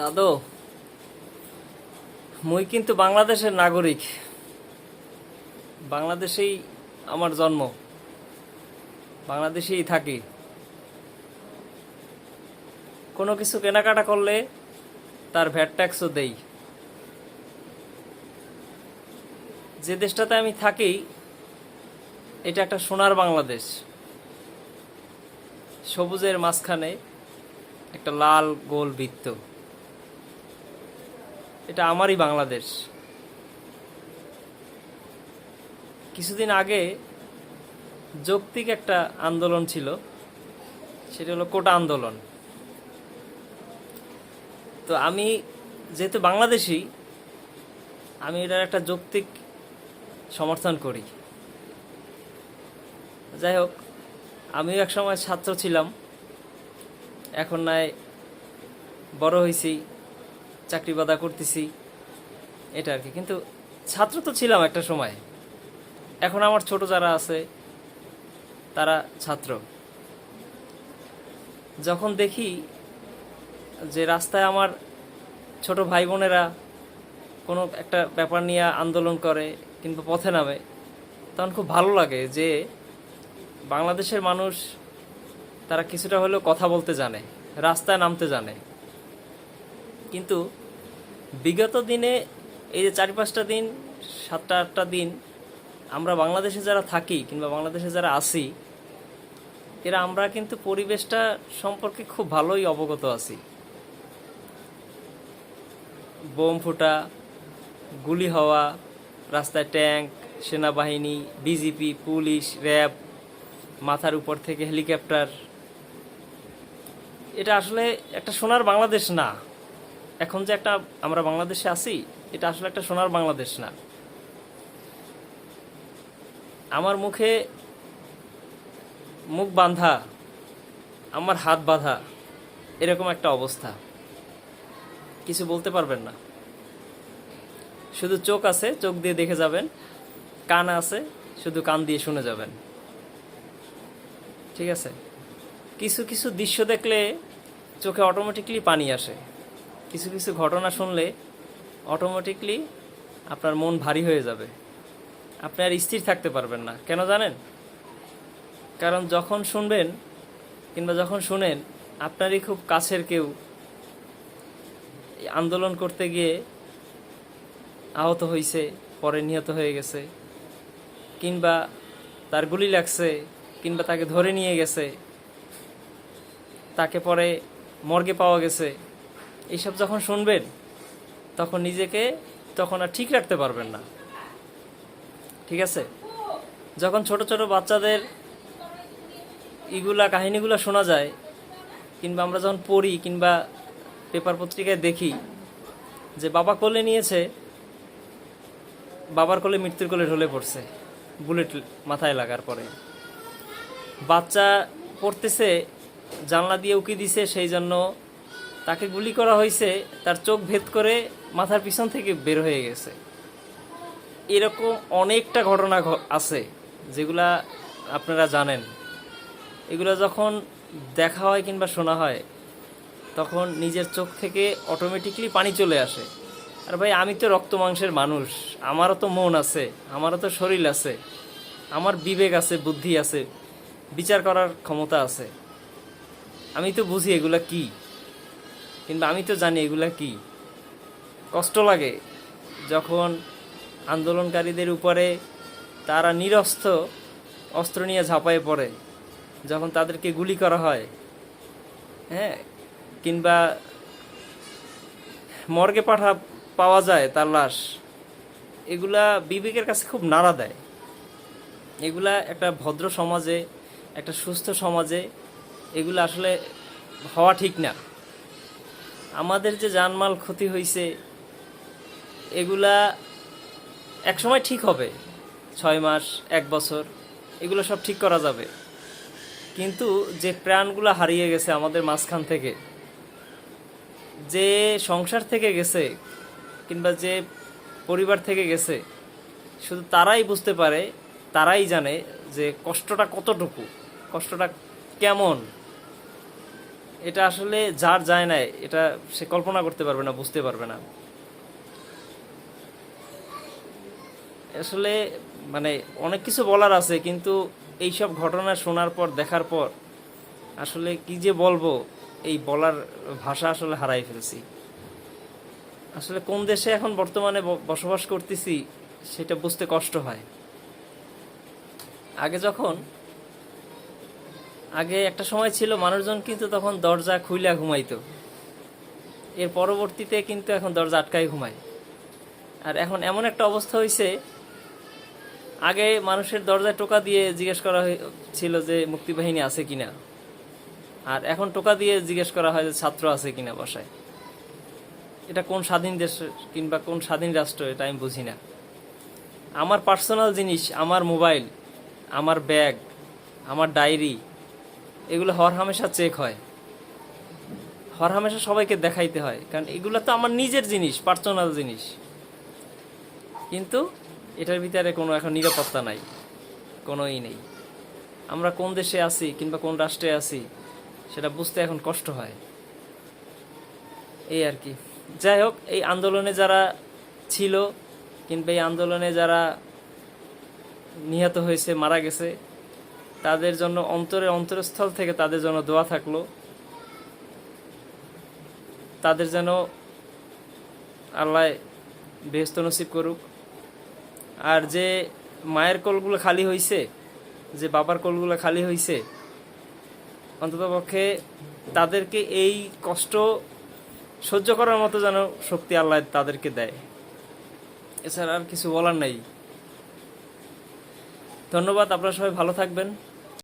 দাদু, মুই কিন্তু বাংলাদেশের নাগরিক। বাংলাদেশেই আমার জন্ম। বাংলাদেশেই থাকি। কোনো কিছু কেনাকাটা করলে তার ভ্যাট ট্যাক্সও দেই। যে দেশটাতে আমি থাকি, এটা একটা সোনার বাংলাদেশ। সবুজের মাঝখানে একটা লাল গোল বৃত্ত। এটা আমারই বাংলাদেশ। কিছুদিন আগে যৌক্তিক একটা আন্দোলন ছিল, সেটা হলো কোটা আন্দোলন। তো আমি যেহেতু বাংলাদেশি, আমি এটার একটা যৌক্তিক সমর্থন করি। যাই হোক, আমিও এক সময় ছাত্র ছিলাম। এখন নয় বড় হয়েছি চাকরি বাদা করতেছি। এটা আর কি কিন্তু ছাত্র তো ছিলাম একটা সময়। এখন আমার ছোট যারা আছে, তারা ছাত্র। যখন দেখি যে রাস্তায় আমার ছোট ভাই বোনেরা কোনো একটা ব্যাপার নিয়ে আন্দোলন করে কিংবা পথে নামে, তখন খুব ভালো লাগে যে বাংলাদেশের মানুষ তারা কিছুটা হলেও কথা বলতে জানে, রাস্তায় নামতে জানে। কিন্তু বিগত দিনে, এই যে চারি পাঁচটা দিন, সাতটা, আটটা দিন, আমরা বাংলাদেশে যারা থাকি কিংবা বাংলাদেশে যারা আসি এরা, আমরা কিন্তু পরিবেশটা সম্পর্কে খুব ভালোই অবগত আছি। বোম ফুটা, গুলি হওয়া, রাস্তায় ট্যাঙ্ক, সেনাবাহিনী, বিজিপি, পুলিশ, র্যাব, মাথার উপর থেকে হেলিকপ্টার, এটা আসলে একটা সোনার বাংলাদেশ না। এখন যে একটা আমরা বাংলাদেশে আছি, এটা আসলে একটা সোনার বাংলাদেশ না। আমার মুখে মুখ বাঁধা, আমার হাত বাঁধা, এরকম একটা অবস্থা। কিছু বলতে পারবেন না। শুধু চোখ আছে, চোখ দিয়ে দেখে যাবেন। কান আছে, শুধু কান দিয়ে শুনে যাবেন। ঠিক আছে? কিছু কিছু দৃশ্য দেখলে চোখে অটোমেটিকলি পানি আসে। কিছু কিছু ঘটনা শুনলে অটোমেটিকলি আপনার মন ভারী হয়ে যাবে। আপনি আর স্থির থাকতে পারবেন না। কেন জানেন? কারণ যখন শুনবেন কিংবা যখন শুনেন, আপনারই খুব কাছের কেউ আন্দোলন করতে গিয়ে আহত হয়েছে পরে নিহত হয়ে গেছে, কিংবা তার গুলি লাগছে, কিংবা তাকে ধরে নিয়ে গেছে, তাকে পরে মর্গে পাওয়া গেছে এইসব যখন শুনবেন, তখন নিজেকে তখন আর ঠিক রাখতে পারবেন না। ঠিক আছে? যখন ছোট ছোট বাচ্চাদের ইগুলা, কাহিনীগুলো শোনা যায়, কিংবা আমরা যখন পড়ি, কিংবা পেপার পত্রিকায় দেখি যে বাবা কোলে নিয়েছে, বাবার কোলে মৃত্যুর কোলে ঢলে পড়ছে, বুলেট মাথায় লাগার পরে। বাচ্চা পড়তেছে, জানলা দিয়ে উকি দিছে, সেই জন্য তাকে গুলি করা হয়েছে, তার চোখ ভেদ করে মাথার পিছন থেকে বের হয়ে গেছে। এরকম অনেকটা ঘটনা আছে যেগুলা আপনারা জানেন। এগুলো যখন দেখা হয় কিংবা শোনা হয়, তখন নিজের চোখ থেকে অটোমেটিকলি পানি চলে আসে। আর ভাই, আমি তো রক্ত মাংসের মানুষ, আমারও তো মন আছে, আমারও তো শরীর আছে, আমার বিবেক আছে, বুদ্ধি আছে, বিচার করার ক্ষমতা আছে। আমি তো বুঝি এগুলা কি। কিন্তু আমি তো জানি এগুলা কি। কষ্ট লাগে যখন আন্দোলনকারীদের উপরে তারা নিরস্ত্র অস্ত্র নিয়ে ঝাঁপায় পড়ে, যখন তাদেরকে গুলি করা হয় হ্যাঁ? কিংবা মর্গে পাঠা পাওয়া যায় তার লাশ, এগুলা বিবেকের কাছে খুব নাড়া দেয়। এগুলা একটা ভদ্র সমাজে, একটা সুস্থ সমাজে এগুলো আসলে হওয়া ঠিক না। আমাদের যে জানমাল ক্ষতি হয়েছে এগুলা একসময় ঠিক হবে। ছয় মাস, এক বছর, এগুলো সব ঠিক করা যাবে। কিন্তু যে প্রাণগুলো হারিয়ে গেছে আমাদের মাঝখান থেকে, যে সংসার থেকে গেছে কিংবা যে পরিবার থেকে গেছে, শুধু তারাই বুঝতে পারে, তারাই জানে যে কষ্টটা কতটুকু, কষ্টটা কেমন এটা আসলে যার যায় না এটা সে কল্পনা করতে পারবে না, বুঝতে পারবে না। আসলে মানে অনেক কিছু বলার আছে, কিন্তু এইসব ঘটনা শোনার পর, দেখার পর আসলে কি যে বলব, এই বলার ভাষা আসলে হারাই ফেলছি। আসলে কোন দেশে এখন বর্তমানে বসবাস করতেছি, সেটা বুঝতে কষ্ট হয়। আগে যখন আগে একটা সময় ছিল মানুষজন কিন্তু তখন দরজা খুইলা ঘুমাইতো। এর পরবর্তীতে কিন্তু এখন দরজা আটকাই ঘুমায়। আর এখন এমন একটা অবস্থা হয়েছে আগে মানুষের দরজায় টোকা দিয়ে জিজ্ঞেস করা ছিল যে মুক্তিবাহিনী আছে কিনা। আর এখন টোকা দিয়ে জিজ্ঞেস করা হয় যে ছাত্র আছে কিনা বসায়। এটা কোন স্বাধীন দেশ কিংবা কোন স্বাধীন রাষ্ট্র এটা আমি বুঝি না। আমার পার্সোনাল জিনিস, আমার মোবাইল, আমার ব্যাগ, আমার ডায়েরি এগুলো হর হামেশা চেক হয়। হর হামেশা সবাইকে দেখাইতে হয়, কারণ এগুলো তো আমার নিজের জিনিস পার্সোনাল জিনিস। কিন্তু এটার ভিতরে কোনো এখন নিরাপত্তা নাই, কোনোই নেই। আমরা কোন দেশে আছি কিংবা কোন রাষ্ট্রে আছি, সেটা বুঝতে এখন কষ্ট হয়। এই আর কি যাই হোক, এই আন্দোলনে যারা ছিল কিংবা এই আন্দোলনে যারা নিহত হয়েছে, মারা গেছে তাদের জন্য অন্তরে অন্তরস্থল থেকে তাদের জন্য দোয়া থাকল। তাদের যেন আল্লাহ বেহস্ত নসিব করুক। আর যে মায়ের কোলগুলো খালি হয়েছে যে বাবার কোলগুলো খালি হয়েছে অন্ততপক্ষে তাদেরকে এই কষ্ট সহ্য করার মতো যেন শক্তি আল্লাহ তাদেরকে দেয়। এছাড়া আর কিছু বলার নাই। ধন্যবাদ, আপনারা সবাই ভালো থাকবেন।